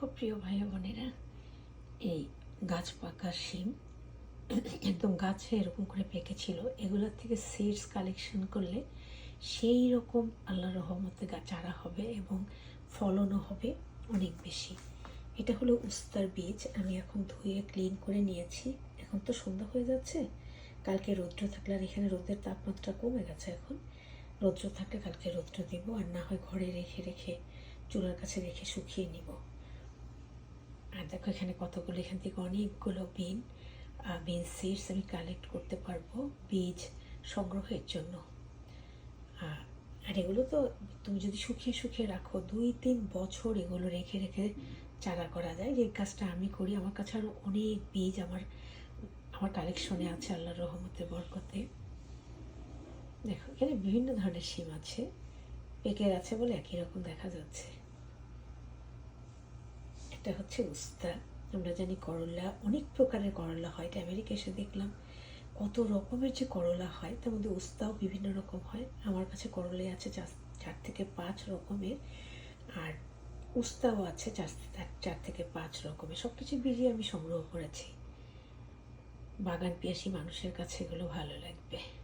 দেখো প্রিয় ভাই বোনেরা, এই গাছ পাকা শিম একদম গাছে এরকম করে পেকেছিল, এগুলোর থেকে সিডস কালেকশন করলে সেই রকম আল্লাহ রহমতে চারা হবে এবং ফলনও হবে অনেক বেশি। এটা হলো উস্তার বীজ, আমি এখন ধুয়ে ক্লিন করে নিয়েছি। এখন তো সন্ধ্যা হয়ে যাচ্ছে, কালকে রৌদ্র থাকলে আর এখানে রোদের তাপমাত্রা কমে গেছে এখন। রৌদ্র থাকলে কালকে রৌদ্র দিব, আর না হয় ঘরে রেখে রেখে চুলার কাছে রেখে শুকিয়ে নিব। আর দেখো এখানে কতগুলো, এখান থেকে অনেকগুলো বিন বিন সিডস আমি কালেক্ট করতে পারব বীজ সংগ্রহের জন্য। আর এগুলো তো তুমি যদি শুকিয়ে শুকিয়ে রাখো, দুই তিন বছর এগুলো রেখে রেখে চারা করা যায়। যে কাজটা আমি করি, আমার কাছে আরও অনেক বীজ আমার আমার কালেকশনে আছে আল্লাহর রহমতের বরকতে। দেখো এখানে বিভিন্ন ধরনের শিম আছে, পেকের আছে বলে একই রকম দেখা যাচ্ছে। একটা হচ্ছে উস্তা আমরা জানি করলা, অনেক প্রকারের করলা হয়, এটা আমেরিকা এসে দেখলাম। কত রকমের যে করলা হয়, তার মধ্যে উস্তাও বিভিন্ন রকম হয়। আমার কাছে করলাই আছে চার চার থেকে পাঁচ রকমের, আর উস্তাও আছে চার চার থেকে পাঁচ রকমের। সব কিছু বীজই আমি সংগ্রহ করেছি। বাগান পিয়াসী মানুষের কাছে এগুলো ভালো লাগবে।